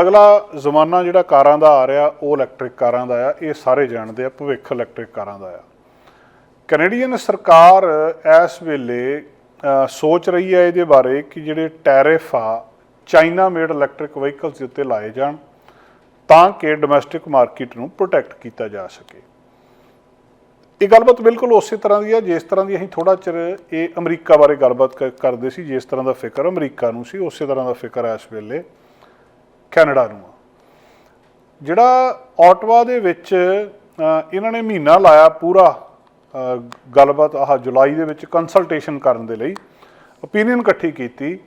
ਅਗਲਾ ਜ਼ਮਾਨਾ ਜਿਹੜਾ ਕਾਰਾਂ ਦਾ ਆ ਰਿਹਾ, ਉਹ ਇਲੈਕਟ੍ਰਿਕ ਕਾਰਾਂ ਦਾ ਆ, ਇਹ ਸਾਰੇ ਜਾਣਦੇ ਆ, ਭਵਿੱਖ ਇਲੈਕਟ੍ਰਿਕ ਕਾਰਾਂ ਦਾ ਆ। ਕੈਨੇਡੀਅਨ ਸਰਕਾਰ ਇਸ ਵੇਲੇ ਸੋਚ ਰਹੀ ਹੈ ਇਹਦੇ ਬਾਰੇ ਕਿ ਜਿਹੜੇ ਟੈਰਿਫ ਆ ਚਾਈਨਾ ਮੇਡ ਇਲੈਕਟ੍ਰਿਕ ਵਹੀਕਲਸ ਦੇ ਉੱਤੇ ਲਾਏ ਜਾਣ, ਤਾਂ ਕਿ ਡੋਮੈਸਟਿਕ ਮਾਰਕੀਟ ਨੂੰ ਪ੍ਰੋਟੈਕਟ ਕੀਤਾ ਜਾ ਸਕੇ। ਇਹ ਗੱਲਬਾਤ ਬਿਲਕੁਲ ਉਸੇ ਤਰ੍ਹਾਂ ਦੀ ਆ, ਜਿਸ ਤਰ੍ਹਾਂ ਦੀ ਅਸੀਂ ਥੋੜਾ ਚਿਰ ਇਹ ਅਮਰੀਕਾ ਬਾਰੇ ਗੱਲਬਾਤ ਕ- ਕਰਦੇ ਸੀ, ਜਿਸ ਤਰ੍ਹਾਂ ਦਾ ਫਿਕਰ ਅਮਰੀਕਾ ਨੂੰ ਸੀ, ਉਸੇ ਤਰ੍ਹਾਂ ਦਾ ਫਿਕਰ ਹੈ ਇਸ ਵੇਲੇ। ਕੈਨੇਡਾ ਨੂੰ ਆ। ਜਿਹੜਾ ਆਟਵਾ ਦੇ ਵਿੱਚ ਇਹਨਾਂ ਨੇ ਮਹੀਨਾ ਲਾਇਆ ਪੂਰਾ ਗੱਲਬਾਤ ਆਹ ਜੁਲਾਈ ਦੇ ਵਿੱਚ ਕੰਸਲਟੇਸ਼ਨ ਕਰਨ ਦੇ ਲਈ। ਓਪੀਨੀਅਨ ਇਕੱਠੀ ਕੀਤੀ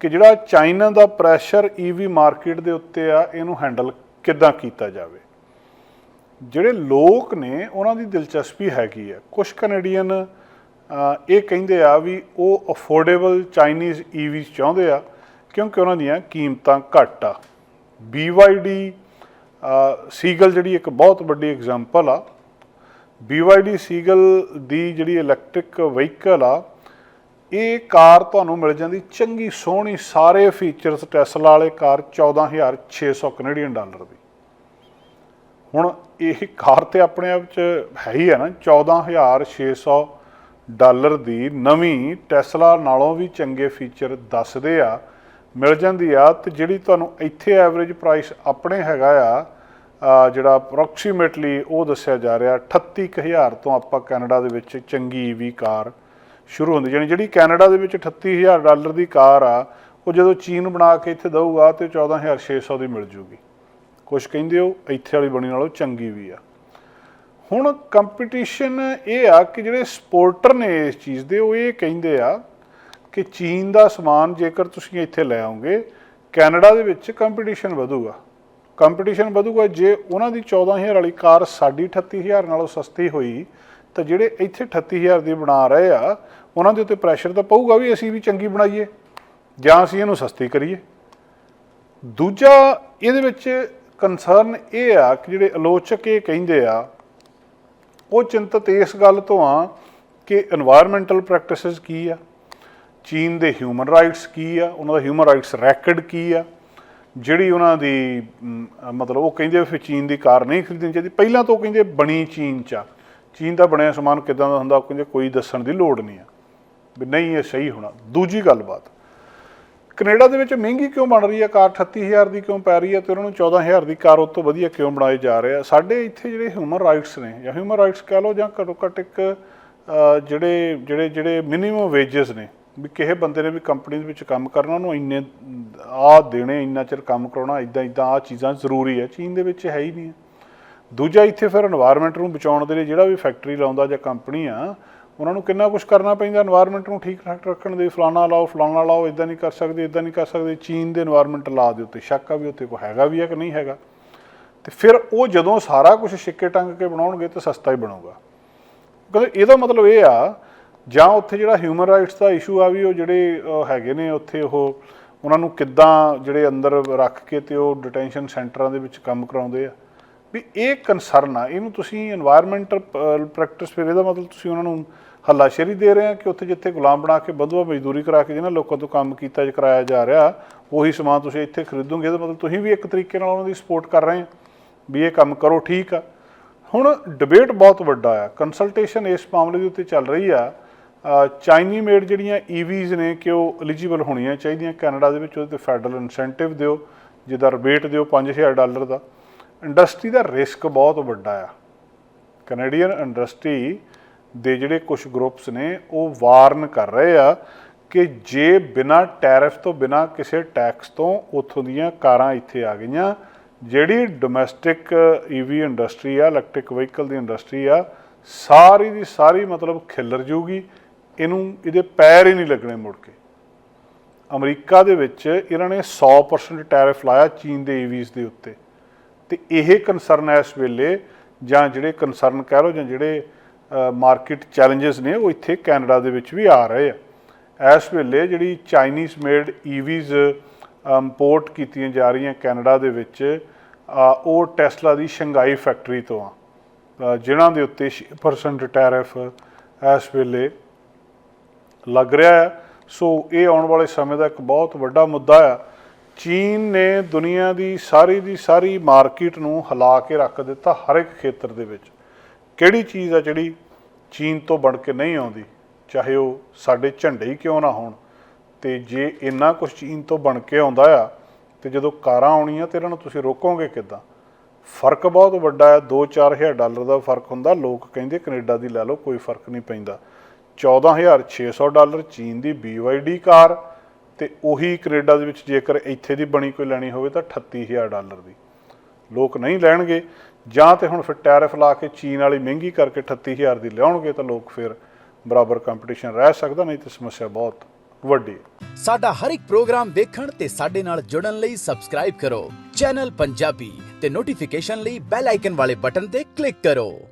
ਕਿ ਜਿਹੜਾ ਚਾਈਨਾ ਦਾ ਪ੍ਰੈਸ਼ਰ ਈਵੀ ਮਾਰਕੀਟ ਦੇ ਉੱਤੇ ਆ, ਇਹਨੂੰ ਹੈਂਡਲ ਕਿੱਦਾਂ ਕੀਤਾ ਜਾਵੇ। ਜਿਹੜੇ ਲੋਕ ਨੇ, ਉਹਨਾਂ ਦੀ ਦਿਲਚਸਪੀ ਹੈਗੀ ਹੈ ਕੁਝ ਕੈਨੇਡੀਅਨ ਇਹ ਕਹਿੰਦੇ ਆ ਵੀ ਉਹ ਅਫੋਰਡੇਬਲ ਚਾਈਨੀਜ਼ ਈਵੀਜ਼ ਚਾਹੁੰਦੇ ਆ, ਕਿਉਂਕਿ ਉਹਨਾਂ ਦੀਆਂ ਕੀਮਤਾਂ ਘੱਟ ਆ। BYD ਅ, ਸੀਗਲ ਜਿਹੜੀ ਇੱਕ ਬਹੁਤ ਵੱਡੀ ਐਗਜ਼ਾਮਪਲ ਆ। BYD ਸੀਗਲ ਦੀ ਜਿਹੜੀ ਇਲੈਕਟ੍ਰਿਕ ਵਹੀਕਲ ਆ ਇਹ ਕਾਰ ਤੁਹਾਨੂੰ ਮਿਲ ਜਾਂਦੀ ਚੰਗੀ ਸੋਹਣੀ ਸਾਰੇ ਫੀਚਰਸ ਟੈਸਲਾ ਵਾਲੇ ਕਾਰ 14600 ਕੈਨੇਡੀਅਨ ਡਾਲਰ ਦੀ। ਹੁਣ ਇਹ ਕਾਰ ਤੇ ਆਪਣੇ ਆਪ ਚ ਹੈ ਹੀ ਹੈ ਨਾ 14600 ਡਾਲਰ ਦੀ ਨਵੀਂ ਟੈਸਲਾ ਨਾਲੋਂ ਵੀ ਚੰਗੇ ਫੀਚਰ ਦੱਸਦੇ ਆ। ਮਿਲ ਜਾਂਦੀ ਆ ਤੇ ਜਿਹੜੀ ਤੁਹਾਨੂੰ ਇੱਥੇ ਐਵਰੇਜ ਪ੍ਰਾਈਸ ਆਪਣੇ ਹੈਗਾ ਆ ਜਿਹੜਾ ਅਪਰੋਕਸੀਮੇਟਲੀ ਉਹ ਦੱਸਿਆ ਜਾ ਰਿਹਾ 38000 ਤੋਂ ਆਪਾਂ ਕੈਨੇਡਾ ਦੇ ਵਿੱਚ ਚੰਗੀ ਵੀ ਕਾਰ ਸ਼ੁਰੂ ਹੁੰਦੀ। ਜਾਣੀ ਜਿਹੜੀ ਕੈਨੇਡਾ ਦੇ ਵਿੱਚ 38000 ਡਾਲਰ ਦੀ ਕਾਰ ਆ, ਉਹ ਜਦੋਂ ਚੀਨ ਬਣਾ ਕੇ ਇੱਥੇ ਦਊਗਾ ਤੇ 14600 ਦੀ ਮਿਲ ਜੂਗੀ। ਕੁਝ ਕਹਿੰਦੇ ਉਹ ਇੱਥੇ ਵਾਲੀ ਬਣੀ ਨਾਲੋਂ ਚੰਗੀ ਵੀ ਆ। ਹੁਣ ਕੰਪੀਟੀਸ਼ਨ ਇਹ ਆ ਕਿ ਜਿਹੜੇ ਸਪੋਰਟਰ ਨੇ ਇਸ ਚੀਜ਼ ਦੇ, ਉਹ ਇਹ ਕਹਿੰਦੇ ਆ ਕਿ ਚੀਨ ਦਾ ਸਮਾਨ ਜੇਕਰ ਤੁਸੀਂ ਇੱਥੇ ਲੈ ਆਉਂਗੇ ਕੈਨੇਡਾ ਦੇ ਵਿੱਚ ਕੰਪੀਟੀਸ਼ਨ ਵਧੂਗਾ। ਕੰਪੀਟੀਸ਼ਨ ਵਧੂਗਾ, ਜੇ ਉਹਨਾਂ ਦੀ 14000 ਵਾਲੀ ਕਾਰ ਸਾਡੀ 38000 ਨਾਲੋਂ ਸਸਤੀ ਹੋਈ, ਤਾਂ ਜਿਹੜੇ ਇੱਥੇ 38000 ਦੀ ਬਣਾ ਰਹੇ ਆ, ਉਹਨਾਂ ਦੇ ਉੱਤੇ ਪ੍ਰੈਸ਼ਰ ਤਾਂ ਪਊਗਾ ਵੀ ਅਸੀਂ ਵੀ ਚੰਗੀ ਬਣਾਈਏ, ਜਾਂ ਅਸੀਂ ਇਹਨੂੰ ਸਸਤੀ ਕਰੀਏ। ਦੂਜਾ ਇਹਦੇ ਵਿੱਚ ਕਨਸਰਨ ਇਹ ਆ ਕਿ ਜਿਹੜੇ ਆਲੋਚਕ ਇਹ ਕਹਿੰਦੇ ਆ, ਉਹ ਚਿੰਤਤ ਇਸ ਗੱਲ ਤੋਂ ਆ ਕਿ এনवायरमेंटल ਪ੍ਰੈਕਟਿਸਸ ਕੀ ਆ। ਚੀਨ ਦੇ ਹਿਊਮਨ ਰਾਈਟਸ ਕੀ ਆ, ਉਹਨਾਂ ਦਾ ਹਿਊਮਨ ਰਾਈਟਸ ਰੈਕਡ ਕੀ ਆ? ਜਿਹੜੀ ਉਹਨਾਂ ਦੀ ਮਤਲਬ ਉਹ ਕਹਿੰਦੇ ਫਿਰ ਚੀਨ ਦੀ ਕਾਰ ਨਹੀਂ ਖਰੀਦਣੀ ਚਾਹੀਦੀ। ਪਹਿਲਾਂ ਤੋਂ ਉਹ ਕਹਿੰਦੇ ਬਣੀ ਚੀਨ ਚ ਆ। ਚੀਨ ਦਾ ਬਣਿਆ ਸਮਾਨ ਕਿਦਾਂ ਦਾ ਹੁੰਦਾ, ਉਹ ਕਹਿੰਦੇ ਕੋਈ ਦੱਸਣ ਦੀ ਲੋੜ ਨਹੀਂ ਆ। ਵੀ ਨਹੀਂ ਇਹ ਸਹੀ ਹੋਣਾ। ਦੂਜੀ ਗੱਲਬਾਤ ਕੈਨੇਡਾ ਦੇ ਵਿੱਚ ਮਹਿੰਗੀ ਕਿਉਂ ਬਣ ਰਹੀ ਹੈ ਕਾਰ? 38000 ਦੀ ਕਿਉਂ ਪੈ ਰਹੀ ਹੈ ਤੇ ਉਹਨਾਂ ਨੂੰ 14000 ਦੀ ਕਾਰ ਉਹ ਤੋਂ ਵਧੀਆ ਕਿਉਂ ਬਣਾਏ ਜਾ ਰਹੇ ਆ? ਸਾਡੇ ਇੱਥੇ ਜਿਹੜੇ ਹਿਊਮਨ ਰਾਈਟਸ ਨੇ, ਜਾਂ ਹਿਊਮਨ ਰਾਈਟਸ ਕਹ ਲਓ ਜਾਂ ਘੱਟੋ ਘੱਟ ਇੱਕ ਜਿਹੜੇ ਜਿਹੜੇ ਜਿਹੜੇ ਮਿਨੀਮਮ ਵੇਜਸ ਨੇ ਵੀ ਕਿਸੇ ਬੰਦੇ ਨੇ ਵੀ ਕੰਪਨੀ ਦੇ ਵਿੱਚ ਕੰਮ ਕਰਨਾ, ਉਹਨੂੰ ਇੰਨੇ ਆ ਦੇਣੇ, ਇੰਨਾ ਚਿਰ ਕੰਮ ਕਰਾਉਣਾ ਇਦਾਂ ਇਦਾਂ ਆ ਚੀਜ਼ਾਂ ਜ਼ਰੂਰੀ ਹੈ। ਚੀਨ ਦੇ ਵਿੱਚ ਹੈ ਹੀ ਨਹੀਂ। ਦੂਜਾ ਇੱਥੇ ਫਿਰ এনवायरमेंट ਨੂੰ ਬਚਾਉਣ ਦੇ ਲਈ ਜਿਹੜਾ ਵੀ ਫੈਕਟਰੀ ਲਾਉਂਦਾ ਜਾਂ ਕੰਪਨੀ ਆ, ਉਹਨਾਂ ਨੂੰ ਕਿੰਨਾ ਕੁਝ ਕਰਨਾ ਪੈਂਦਾ এনवायरमेंट ਨੂੰ ਠੀਕ ਠਾਕ ਰੱਖਣ ਦੇ, ਫਲਾਣਾ ਲਾਓ ਫਲਾਣਾ ਲਾਓ ਇਦਾਂ ਨਹੀਂ ਕਰ ਸਕਦੇ ਇਦਾਂ ਨਹੀਂ ਕਰ ਸਕਦੇ, ਚੀਨ ਦੇ এনवायरमेंट ਲਾ ਦੇ ਉੱਤੇ ਸ਼ੱਕ ਆ ਵੀ ਉੱਤੇ ਕੋਈ ਹੈਗਾ ਵੀ ਹੈ ਕਿ ਨਹੀਂ ਹੈਗਾ। ਤੇ ਫਿਰ ਉਹ ਜਦੋਂ ਸਾਰਾ ਕੁਝ ਛਿੱਕੇ ਟੰਗ ਕੇ ਬਣਾਉਣਗੇ ਤਾਂ ਸਸਤਾ ਹੀ ਬਣੂਗਾ। ਕਹਿੰਦੇ ਇਹਦਾ ਮਤਲਬ ਇਹ ਆ ਜਾਂ ਉੱਥੇ ਜਿਹੜਾ ਹਿਊਮਨ ਰਾਈਟਸ ਦਾ ਇਸ਼ੂ ਆ ਵੀ ਉਹ ਜਿਹੜੇ ਹੈਗੇ ਨੇ ਉੱਥੇ ਉਹ, ਉਹਨਾਂ ਨੂੰ ਕਿੱਦਾਂ ਜਿਹੜੇ ਅੰਦਰ ਰੱਖ ਕੇ ਤੇ ਉਹ ਡਿਟੈਂਸ਼ਨ ਸੈਂਟਰਾਂ ਦੇ ਵਿੱਚ ਕੰਮ ਕਰਾਉਂਦੇ ਆ। ਵੀ ਇਹ ਕਨਸਰਨ ਆ, ਇਹਨੂੰ ਤੁਸੀਂ এনवायरमेंटਲ ਪ੍ਰੈਕਟਿਸ ਫਿਰ ਇਹਦਾ ਮਤਲਬ ਤੁਸੀਂ ਉਹਨਾਂ ਨੂੰ ਹੱਲਾਸ਼ੇਰੀ ਦੇ ਰਹੇ ਆ ਕਿ ਉੱਥੇ ਜਿੱਥੇ ਗੁਲਾਮ ਬਣਾ ਕੇ ਬੰਧਵਾ ਮਜ਼ਦੂਰੀ ਕਰਾ ਕੇ ਜਿਹਨਾਂ ਲੋਕਾਂ ਤੋਂ ਕੰਮ ਕੀਤਾ ਜ ਕਰਾਇਆ ਜਾ ਰਿਹਾ, ਉਹੀ ਸਮਾਨ ਤੁਸੀਂ ਇੱਥੇ ਖਰੀਦੋਗੇ, ਇਹਦਾ ਮਤਲਬ ਤੁਸੀਂ ਵੀ ਇੱਕ ਤਰੀਕੇ ਨਾਲ ਉਹਨਾਂ ਦੀ ਸਪੋਰਟ ਕਰ ਰਹੇ ਆ, ਵੀ ਇਹ ਕੰਮ ਕਰੋ, ਠੀਕ ਆ। ਹੁਣ ਡਿਬੇਟ ਬਹੁਤ ਵੱਡਾ ਆ ਕੰਸਲਟੇਸ਼ਨ ਇਸ ਮਾਮਲੇ ਦੇ ਉੱਤੇ ਚੱਲ ਰਹੀ ਆ ਚਾਈਨੀ ਮੇਡ ਜਿਹੜੀਆਂ e ਈਵੀਜ਼ ਨੇ ਕਿ ਉਹ ਐਲੀਜੀਬਲ ਹੋਣੀਆਂ ਚਾਹੀਦੀਆਂ। ਕੈਨੇਡਾ ਦੇ ਵਿੱਚ ਉਹਦੇ ਤੇ ਫੈਡਰਲ ਇਨਸੈਂਟਿਵ ਦਿਓ, ਜਿਹਦਾ ਰਿਬੇਟ ਦਿਓ 5000 ਡਾਲਰ ਦਾ। ਇੰਡਸਟਰੀ ਦਾ ਰਿਸਕ ਬਹੁਤ ਵੱਡਾ ਆ। ਕੈਨੇਡੀਅਨ ਇੰਡਸਟਰੀ ਦੇ ਜਿਹੜੇ ਕੁਝ ਗਰੁੱਪਸ ਨੇ, ਉਹ ਵਾਰਨ ਕਰ ਰਹੇ ਆ ਕਿ ਜੇ ਬਿਨਾ ਟੈਰਿਫ ਤੋਂ, ਬਿਨਾ ਕਿਸੇ ਟੈਕਸ ਤੋਂ ਉੱਥੋਂ ਦੀਆਂ ਕਾਰਾਂ ਇੱਥੇ ਆ ਗਈਆਂ, ਜਿਹੜੀ ਡੋਮੈਸਟਿਕ ਈਵੀ ਇੰਡਸਟਰੀ ਆ ਇਲੈਕਟ੍ਰਿਕ ਵਹੀਕਲ ਦੀ ਇੰਡਸਟਰੀ ਆ, ਸਾਰੀ ਦੀ ਸਾਰੀ ਮਤਲਬ ਖਿੱਲਰ ਜੂਗੀ। ਇਹਨੂੰ ਇਹਦੇ ਪੈਰ ਹੀ ਨਹੀਂ ਲੱਗਣੇ ਮੁੜ ਕੇ। ਅਮਰੀਕਾ ਦੇ ਵਿੱਚ ਇਹਨਾਂ ਨੇ 100% ਟੈਰਿਫ ਲਾਇਆ ਚੀਨ ਦੇ ਈਵੀਜ਼ ਦੇ ਉੱਤੇ। ਤੇ ਇਹ ਕਨਸਰਨ ਇਸ ਵੇਲੇ ਜਾਂ ਜਿਹੜੇ ਕਨਸਰਨ ਕਹਿ ਲਓ ਜਾਂ ਜਿਹੜੇ ਮਾਰਕੀਟ ਚੈਲੰਜਸ ਨੇ ਉਹ ਇੱਥੇ ਕੈਨੇਡਾ ਦੇ ਵਿੱਚ ਵੀ ਆ ਰਹੇ ਆ। ਇਸ ਵੇਲੇ ਜਿਹੜੀ ਚਾਈਨੀਜ਼ ਮੇਡ ਈਵੀਜ਼ ਇੰਪੋਰਟ ਕੀਤੀਆਂ ਜਾ ਰਹੀਆਂ ਕੈਨੇਡਾ ਦੇ ਵਿੱਚ ਉਹ ਟੈਸਲਾ ਦੀ ਸ਼ੰਘਾਈ ਫੈਕਟਰੀ ਤੋਂ ਆ। ਅ, ਜਿਨ੍ਹਾਂ ਦੇ ਉੱਤੇ 6% ਟੈਰਿਫ ਇਸ ਵੇਲੇ। ਲੱਗ ਰਿਹਾ ਹੈ। ਸੋ ਇਹ ਆਉਣ ਵਾਲੇ ਸਮੇਂ ਦਾ ਇੱਕ ਬਹੁਤ ਵੱਡਾ ਮੁੱਦਾ ਆ ਚੀਨ ਨੇ ਦੁਨੀਆ ਦੀ ਸਾਰੀ ਦੀ ਸਾਰੀ ਮਾਰਕੀਟ ਨੂੰ ਹਿਲਾ ਕੇ ਰੱਖ ਦਿੱਤਾ ਹਰ ਇੱਕ ਖੇਤਰ ਦੇ ਵਿੱਚ। ਕਿਹੜੀ ਚੀਜ਼ ਆ ਜਿਹੜੀ ਚੀਨ ਤੋਂ ਬਣ ਕੇ ਨਹੀਂ ਆਉਂਦੀ? ਚਾਹੇ ਉਹ ਸਾਡੇ ਝੰਡੇ ਹੀ ਕਿਉਂ ਨਾ ਹੋਣ। ਤੇ ਜੇ ਇੰਨਾ ਕੁਝ ਚੀਨ ਤੋਂ ਬਣ ਕੇ ਆਉਂਦਾ ਆ, ਤੇ ਜਦੋਂ ਕਾਰਾਂ ਆਉਣੀਆਂ ਤੇ ਇਹਨਾਂ ਨੂੰ ਤੁਸੀਂ ਰੋਕੋਗੇ ਕਿੱਦਾਂ? ਫ਼ਰਕ ਬਹੁਤ ਵੱਡਾ ਹੈ। 2-4000 ਡਾਲਰ ਦਾ ਫ਼ਰਕ ਹੁੰਦਾ। ਲੋਕ ਕਹਿੰਦੇ ਕੈਨੇਡਾ ਦੀ ਲੈ ਲਓ, ਕੋਈ ਫ਼ਰਕ ਨਹੀਂ ਪੈਂਦਾ। 14600 ਡਾਲਰ ਚੀਨ ਦੀ BYD ਕਾਰ ਤੇ ਉਹੀ ਕੈਨੇਡਾ ਦੇ ਵਿੱਚ ਜੇਕਰ ਇੱਥੇ ਦੀ ਬਣੀ ਕੋਈ ਲੈਣੀ ਹੋਵੇ ਤਾਂ 38000 ਡਾਲਰ ਦੀ। ਲੋਕ ਨਹੀਂ ਲੈਣਗੇ, ਜਾਂ ਤੇ ਹੁਣ ਫਿਰ ਟੈਰਿਫ ਲਾ ਕੇ ਚੀਨ ਵਾਲੀ ਮਹਿੰਗੀ ਕਰਕੇ 38000 ਦੀ ਲਿਆਉਣਗੇ ਤਾਂ ਲੋਕ ਫਿਰ ਬਰਾਬਰ ਕੰਪੀਟੀਸ਼ਨ ਰਹਿ ਸਕਦਾ, ਨਹੀਂ ਤੇ ਸਮੱਸਿਆ ਬਹੁਤ ਵੱਡੀ ਸਾਡਾ ਹਰ ਇੱਕ ਪ੍ਰੋਗਰਾਮ ਦੇਖਣ ਤੇ ਸਾਡੇ ਨਾਲ ਜੁੜਨ ਲਈ ਸਬਸਕ੍ਰਾਈਬ ਕਰੋ। ਚੈਨਲ ਪੰਜਾਬੀ ਤੇ ਨੋਟੀਫਿਕੇਸ਼ਨ ਲਈ ਬੈਲ ਆਈਕਨ ਵਾਲੇ ਬਟਨ ਤੇ ਕਲਿੱਕ ਕਰੋ।